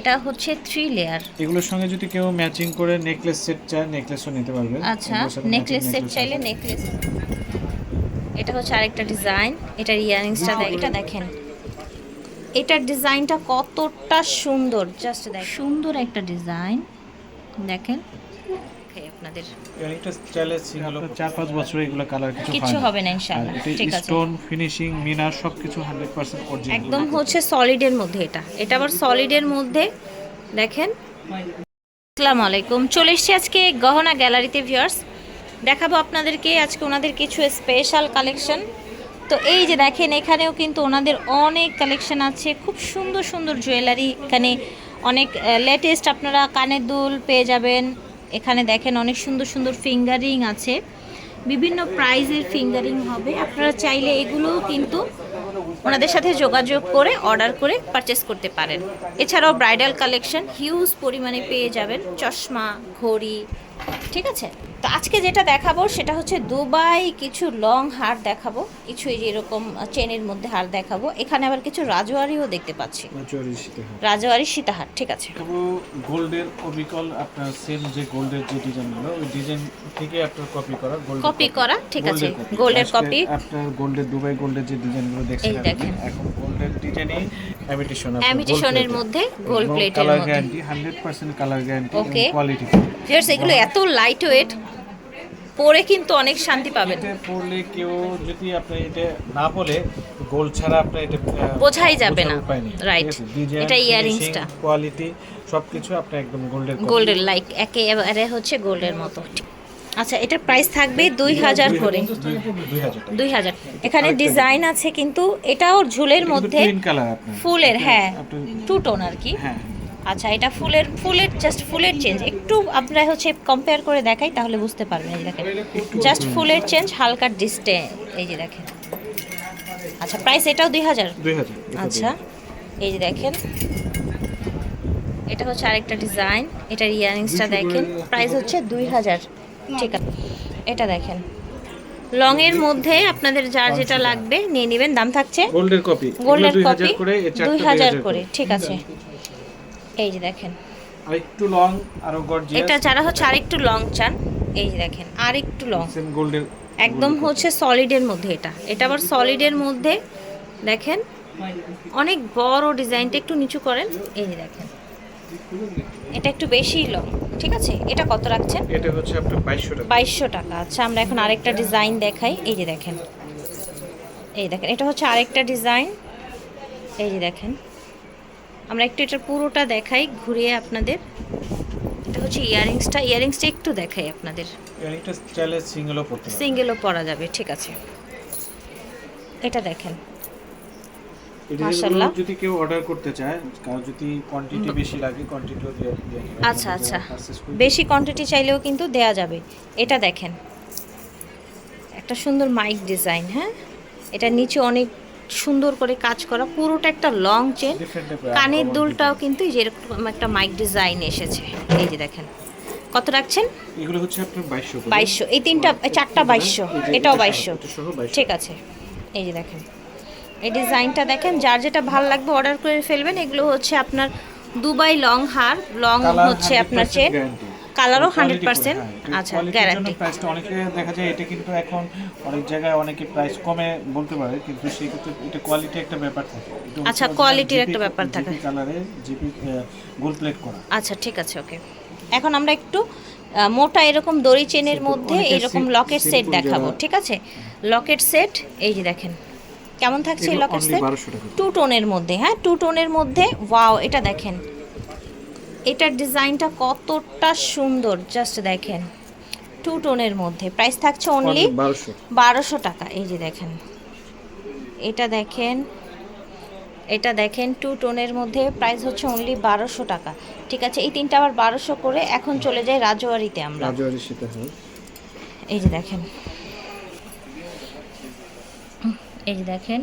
এটা হচ্ছে three layer এগুলোর সঙ্গে যদি কেউ ম্যাচিং করে নেকলেস সেট চায় নেকলেসও নিতে পারবে। আচ্ছা নেকলেস সেট চাইলে নেকলেস এটা হচ্ছে আরেকটা ডিজাইন এটার ইয়ারিংসটা এটা দেখেন। এটার ডিজাইনটা কতটা সুন্দর জাস্ট দেখ। সুন্দর একটা ডিজাইন দেখেন। Okay, আপনাদের? সিঙ্গেল চার পাঁচ বছর এগুলো কালার কিছু হবে না ইনশাআল্লাহ। ঠিক আছে। স্টোন ফিনিশিং মিনার সবকিছু 100% অরিজিনাল একদম হচ্ছে সলিডের মধ্যে এটা। এটা আবার সলিডের মধ্যে দেখেন। আসসালামু আলাইকুম। চলে এসেছি আজকে গহনা গ্যালারিতে ভিউয়ার্স দেখাবো আপনাদেরকে আজকে ওনাদের কিছু স্পেশাল কালেকশন তো এই যে দেখেন এখানেও কিন্তু ওনাদের অনেক কালেকশন আছে। খুব সুন্দর সুন্দর জুয়েলারি এখানে অনেক লেটেস্ট আপনারা কানের দুল পেয়ে যাবেন। এখানে দেখেন অনেক সুন্দর সুন্দর ফিঙ্গারিং আছে। বিভিন্ন প্রাইজের ফিঙ্গারিং হবে। আপনারা চাইলে এগুলোও কিন্তু ওনাদের সাথে যোগাযোগ করে, অর্ডার করে পারচেস করতে পারেন। এছাড়াও ব্রাইডাল কালেকশন হিউজ পরিমাণে পেয়ে যাবেন। চশমা, ঘড়ি, ঠিক আছে? তো আজকে যেটা দেখাবো সেটা হচ্ছে দুবাই কিছু লং হার দেখাবো কিছু এই যে এরকম চেনের মধ্যে হার দেখাবো। এখানে আবার কিছু রাজওয়ারিও দেখতে পাচ্ছি। রাজওয়ারি সীতাহার। ঠিক আছে। গোল্ডের অবিকল আপনার সেম যে গোল্ডের যে ডিজাইনগুলো ওই ডিজাইন থেকে আপনার কপি করা গোল্ড কপি করা ঠিক আছে। গোল্ডের কপি আপনার গোল্ডের দুবাই গোল্ডের যে ডিজাইনগুলো দেখছেন এই দেখেন। এখন গোল্ডের অ্যামিটেশন অ্যামিটেশনের মধ্যে গোল্ড প্লেটের colour guarantee 100% colour guarantee Okay. Quality Viewers, এগুলো এত লাইট ওয়েট পরে কিন্তু অনেক শান্তি পাবেন। এটা পড়লে কেউ যদি আপনি এটা না বলে গোল্ড ছাড়া আপনি এটা বোঝাই যাবে না। Design, এটা earrings-টা। কোয়ালিটি সবকিছু আপনি একদম গোল্ডের গোল্ডের লাইক একেবারে হচ্ছে গোল্ডের মতো। আচ্ছা এটার প্রাইস থাকবে দুই হাজার করে। দুই হাজার। এখানে ডিজাইন আছে কিন্তু এটাও ঝুলের মধ্যে ফুলের হ্যাঁ টু টোন আর কি। হ্যাঁ। আচ্ছা এটা ফুলের ফুলের জাস্ট ফুলের চেঞ্জ একটু আপনারা হচ্ছে কম্পেয়ার করে দেখাই তাহলে বুঝতে পারবেন এই দেখেন। জাস্ট ফুলের চেঞ্জ হালকা ডিস্টে এই যে দেখেন। আচ্ছা প্রাইস এটাও দুই হাজার? এটা আচ্ছা এই যে দেখেন। এটা হচ্ছে আরেকটা ডিজাইন এটার ইয়ারিংসটা দেখেন। প্রাইস হচ্ছে দুই হাজার। ঠিক আছে। এটা দেখেন। লং এর মধ্যে আপনাদের যার যেটা লাগবে নিয়ে নেবেন দাম থাকছে গোল্ডের কপি গোল্ডের কপি করে এই চারটা দুই হাজার করে ঠিক আছে। এই যে দেখেন। আর একটু লং আর গর্জিয়াস এটা যারা হচ্ছে আরেকটু লং চান এই যে দেখেন আর একটু লং। সেম গোল্ডের একদম হচ্ছে সলিডের মধ্যে এটা। এটা আবার সলিডের মধ্যে দেখেন অনেক বড় ডিজাইনটা একটু নিচু করেন। এই যে দেখেন। এটা একটু বেশি লং। ঠিক আছে? এটা কত রাখছেন? এটা হচ্ছে আপনার 2200 টাকা। বাইশশো টাকা। আচ্ছা আমরা এখন আরেকটা ডিজাইন দেখাই। এই যে দেখেন। এই দেখেন এটা হচ্ছে আরেকটা ডিজাইন। এই যে দেখেন। আমরা একটু এটা পুরোটা দেখাই ঘুরিয়ে আপনাদের। এটা হচ্ছে ইয়ারিংসটা। ইয়ারিংসটা একটু দেখাই আপনাদের। এটা চাইলে সিঙ্গেলও পড়তে সিঙ্গেলও পরা যাবে ঠিক আছে। এটা দেখেন। মাশাআল্লাহ। যদি কেউ অর্ডার করতে চায় কারও যদি কোয়ান্টিটি বেশি লাগে কোয়ান্টিটিও দিয়ে আচ্ছা আচ্ছা। বেশি কোয়ান্টিটি চাইলেও কিন্তু দেয়া যাবে। এটা দেখেন। একটা সুন্দর মাইক ডিজাইন হ্যাঁ? এটা নিচে অনেক সুন্দর করে কাজ করা। পুরোটা একটা লং চেন কানের দুলটাও কিন্তু এই যে এরকম একটা মাইক ডিজাইন এসেছে। এই যে দেখেন। কত রাখছেন? এগুলো হচ্ছে আপনার 2200 করে। বাইশশো। এই তিনটা চারটা বাইশশো। এই যে এটাও এটা বাইশশো। সহ- এটা সহ 2200 ঠিক আছে। এই যে দেখেন। এই ডিজাইনটা দেখেন যার যেটা ভালো লাগবে অর্ডার করে ফেলবেন এগুলো হচ্ছে আপনার দুবাই লং হার লং হচ্ছে আপনার 100% চেন কালারও হান্ড্রেড পার্সেন্ট আচ্ছা গ্যারান্টি price-টা অনেকে দেখা যায় এটা কিন্তু এখন অনেক জায়গায় অনেকে প্রাইস কমে বলতে পারে কিন্তু সেই ক্ষেত্রে এটা কোয়ালিটি একটা ব্যাপার থাকে। আচ্ছা, কোয়ালিটির একটা ব্যাপার থাকে। কালারে জিপি গোল্ড প্লেট করা। আচ্ছা ঠিক আছে ওকে। এখন আমরা একটু মোটা এরকম দড়ি চেনের মধ্যে এরকম লকেট সেট দেখাবো ঠিক আছে? লকেট সেট এই যে দেখেন। কেমন থাকছে এই লকেট সেট টু টোনের মধ্যে হ্যাঁ? টু টোনের মধ্যে ওয়াও এটা দেখেন। এটার ডিজাইনটা কতটা সুন্দর জাস্ট দেখেন। টু টোনের মধ্যে প্রাইস থাকছে অনলি বারোশো। টাকা এই যে দেখেন। এটা দেখেন এটা দেখেন টু টোনের মধ্যে প্রাইস হচ্ছে অনলি বারোশো টাকা। ঠিক আছে এই তিনটা আবার বারোশো করে এখন চলে যাই রাজওয়ারিতে আমরা। রাজওয়ারি এই যে দেখেন। এই যে দেখেন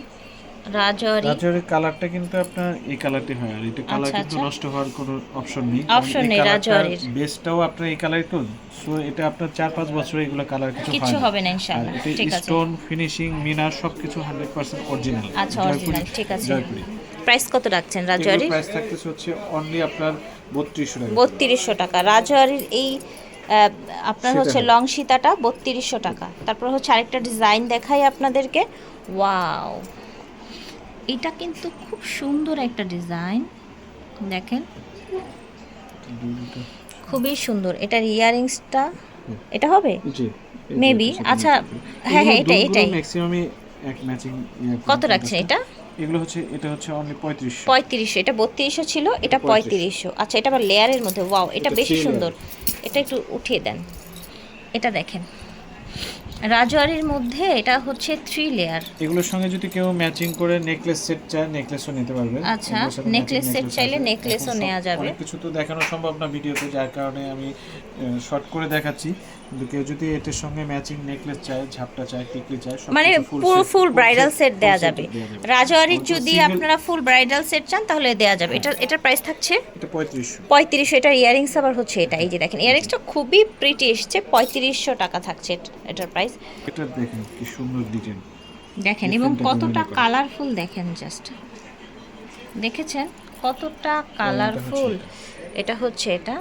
রাজওয়ারি রাজওয়ারির কালারটা কিন্তু আপনার এই কালারটি হয় আর এটা কালার আচ্ছা, কিন্তু আচ্ছা। নষ্ট হওয়ার কোনো অপশন নেই। Option নেই রাজওয়ারির। বেসটাও আপনার এই কালারই তো। সো এটা আপনার চার পাঁচ বছর এগুলো কালার কিছু হয় কিচ্ছু না। হবে না ইনশাআল্লাহ। ঠিক আছে। স্টোন ফিনিশিং মিনার সবকিছু 100% অরিজিনাল আচ্ছা, original, ঠিক আছে। প্রাইস কত রাখছেন রাজওয়ারির প্রাইস থাকতেছে হচ্ছে অনলি আপনার বত্রিশশো টাকা। বত্রিশশো টাকা। রাজওয়ারির এই আপনার হচ্ছে লং সীতাটা বত্রিশশো টাকা। তারপর হচ্ছে আরেকটা ডিজাইন দেখাই আপনাদেরকে। ওয়াও এটা কিন্তু খুব সুন্দর একটা ডিজাইন দেখেন। খুবই সুন্দর। এটার ইয়ারিংসটা এটা হবে? Maybe, আচ্ছা, হ্যাঁ, হ্যাঁ, এটাই, এটাই। ম্যাক্সিমামই এক ম্যাচিং কত রাখছেন এটা? এগুলো হচ্ছে এটা হচ্ছে অনলি পঁয়ত্রিশশো। পঁয়ত্রিশশো এটা বত্রিশশো ছিল এটা পঁয়ত্রিশশো। আচ্ছা এটা আবার লেয়ারের মধ্যে ওয়াও এটা বেশি সুন্দর। এটা একটু উঠিয়ে দেন। এটা দেখেন। রাজওয়ারির মধ্যে এটা হচ্ছে থ্রি লেয়ার এগুলোর সঙ্গে যদি কেউ ম্যাচিং করে নেকলেস সেট চায় নেকলেসও নিতে পারবে। আচ্ছা, set necklace চাইলে আছে। necklace ও এখন সব- নেওয়া যাবে। কিছু তো দেখানো সম্ভব না ভিডিওতে যার কারণে আমি শর্ট করে দেখাচ্ছি। কিন্তু কেউ যদি এটার সঙ্গে ম্যাচিং নেকলেস চায় ঝাপটা চায় টিকলি চায় মানে পুরো ফুল ব্রাইডাল সেট দেওয়া যাবে। দেয়া যাবে। রাজওয়ারির যদি আপনারা ফুল ব্রাইডাল সেট চান তাহলে দেওয়া যাবে। এটা এটার প্রাইস থাকছে এটা পঁয়ত্রিশশো। পঁয়ত্রিশশো এটার ইয়ারিংস আবার হচ্ছে এটা। এই যে দেখেন ইয়ারিংসটা খুবই প্রিটি এসছে পঁয়ত্রিশশো টাকা থাকছে এটার প্রাইস এটা দেখেন কি সুন্দর ডিজাইন দেখেন এবং কতটা কালারফুল দেখেন জাস্ট দেখেছেন? কতটা কালারফুল এটা হচ্ছে এটা।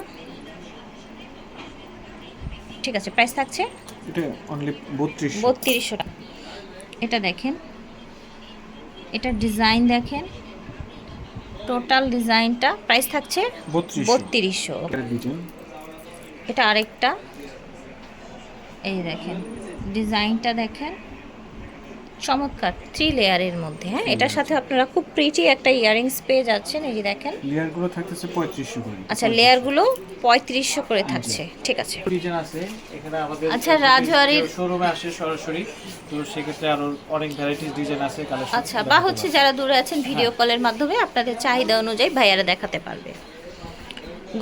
ঠিক আছে প্রাইস থাকছে এটা অনলি বত্রিশশো। বত্রিশশো টাকা। এটা দেখেন এটা ডিজাইন দেখেন টোটাল ডিজাইনটা প্রাইস থাকছে বত্রিশশো। বত্রিশশো। ডিজাইন এটা আরেকটা এই দেখেন ডিজাইনটা দেখেন চমৎকার থ্রি লেয়ারের মধ্যে হ্যাঁ? এটার সাথে আপনারা খুব প্রিটি একটা ইয়ারিংস পেয়ে যাচ্ছেন এই যে দেখেন। লেয়ারগুলো থাকতেছে পঁয়ত্রিশশো করে। আচ্ছা লেয়ারগুলো পঁয়ত্রিশশো করে থাকছে ঠিক আছে। ডিজাইন আছে এখানে আমাদের আচ্ছা, রাজওয়ারির- শোরুমে আসে সরাসরি তো সেক্ষেত্রে আরও অনেক ভ্যারাইটিস ডিজাইন আছে কালেকশন আচ্ছা বা হচ্ছে যারা দূরে আছেন ভিডিও কলের মাধ্যমে আপনাদের চাহিদা অনুযায়ী ভাইয়ারা দেখাতে পারবে।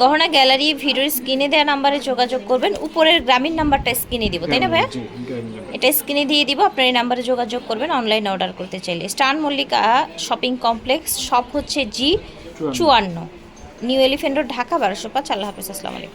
গহনা গ্যালারি ভিডিওর স্ক্রিনে দেওয়া নাম্বারে যোগাযোগ করবেন। উপরের গ্রামীণ নাম্বারটা স্ক্রিনে দিব তাই না ভাইয়া? এটা স্ক্রিনে দিয়ে দিব আপনার এই নাম্বারে যোগাযোগ করবেন অনলাইন অর্ডার করতে চাইলে। স্টান মল্লিকা শপিং কমপ্লেক্স শপ হচ্ছে জি চুয়ান্ন। নিউ এলিফেন্ট রোড ঢাকা বারোশো পাঁচ। আল্লাহ হাফিজ আসসালামু আলাইকুম।